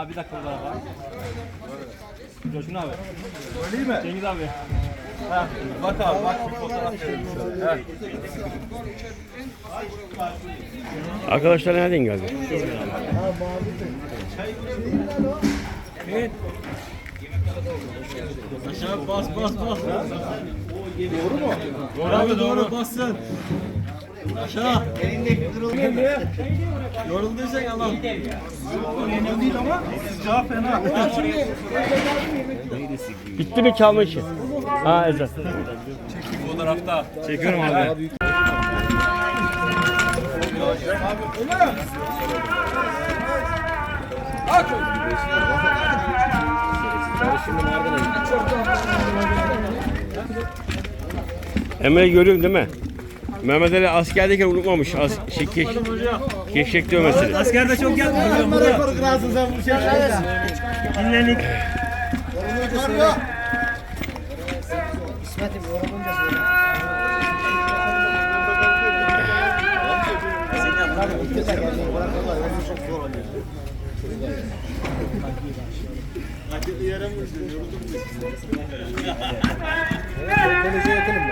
Abi bir dakika burada abi. Coşkun abi. Öyle mi? Cengiz abi. Ha, bak abi bak bir fotoğraf verelim şöyle. Evet. Arkadaşlar nereden geldi? Aşağı bas bas bas. Doğru mu? Doğru abi doğru bassın. Aşağı. Yorulduysan Allah. Önemli değil ama sıcağı fena. Bitti mi çalma işi? Ha Ezra. Fotoğrafta. Çekiyorum abi. Emre görüyorsun değil mi? Mehmet Ali askerdeyken unutmamış as şey, keş, keşek dövmesini. Askerde çok yapma hocam burada. Dinlenik.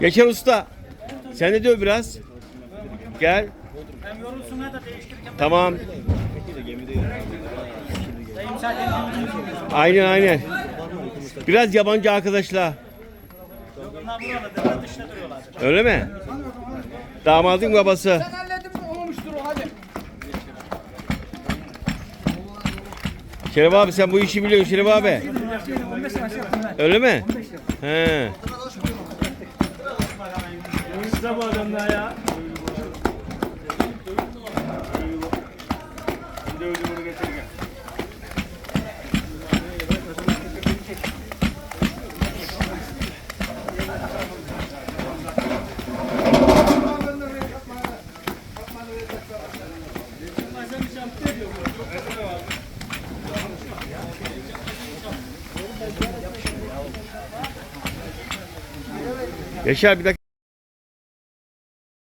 Geçer usta. Sen de döv biraz. Gel. Tamam. Aynen aynen. Biraz yabancı arkadaşla. Öyle mi? Damadın babası. Şeref abi sen bu işi biliyorsun Şeref abi. Öyle mi? He. Size bu adamlar ya. Yaşar bir dakika.